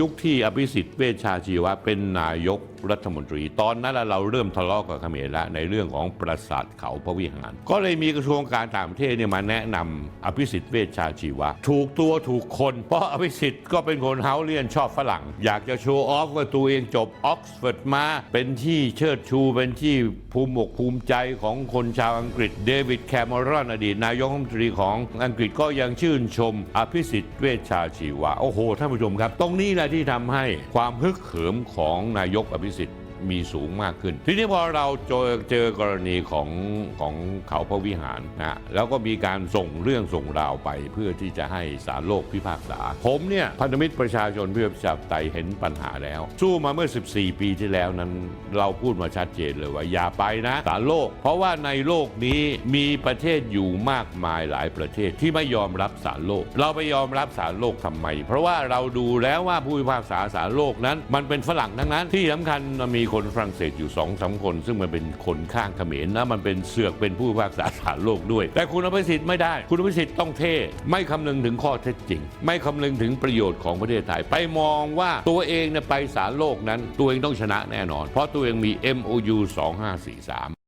ยุคที่อภิสิทธิ์เวชชาชีวะเป็นนายกรัฐมนตรี ตอนนั้นเราเริ่มทะเลาะกับเขมรแล้วในเรื่องของปราสาทเขาพระวิหาร ก็เลยมีกระทรวงการต่างประเทศเนี่ยมาแนะนำอภิสิทธิ์เวชชาชีวะ ถูกตัวถูกคน เพราะอภิสิทธิ์ก็เป็นคนเฮาเลียนชอบฝรั่ง อยากจะโชว์ออฟว่าตัวเองจบออกซฟอร์ดมาเป็นที่เชิดชูเป็นที่ภูมิอกภูมิใจของคนชาวอังกฤษเดวิดแคมรอนอดีตนายกรัฐมนตรีของอังกฤษก็ยังชื่นชม อภิสิทธิ์เวชชาชีวะโอ้โหท่านผู้ชมครับ ตรงนี้แหละที่ทำให้ความฮึกเหิมของนายกอภิสิทธิ์ มีสูงมากขึ้น ทีนี้พอเราเจอเจอกรณีของของเขาพระวิหารนะแล้วก็มีการส่งเรื่องส่งราวไปเพื่อที่จะให้ศาลโลกพิพากษา ผมเนี่ยพันธมิตรประชาชนเพื่อประชาธิปไตยเห็นปัญหาแล้ว สู้มาเมื่อ 14 ปีที่แล้วนั้น เราพูดมาชัดเจนเลยว่าอย่าไปนะศาลโลก เพราะว่าในโลกนี้มีประเทศอยู่มากมายหลายประเทศที่ไม่ยอมรับศาลโลก เราไปยอมรับศาลโลกทำไม เพราะว่าเราดูแล้วว่าผู้พิพากษาศาลโลกนั้น มันเป็นฝรั่งทั้งนั้นที่สำคัญมีคนฝรั่งเศสอยู่สองสามคน ซึ่งมันเป็นคนข้างเขมรนะมันเป็นเสือกเป็นผู้พิพากษาศาลโลกด้วย แต่คุณอภิสิทธิ์ไม่ได้ คุณอภิสิทธิ์ต้องเท่ ไม่คำนึงถึงข้อเท็จจริง ไม่คำนึงถึงประโยชน์ของประเทศไทย ไปมองว่าตัวเองเนี่ยไปศาลโลกนั้น ตัวเองต้องชนะแน่นอน เพราะตัวเองมี MOU 2543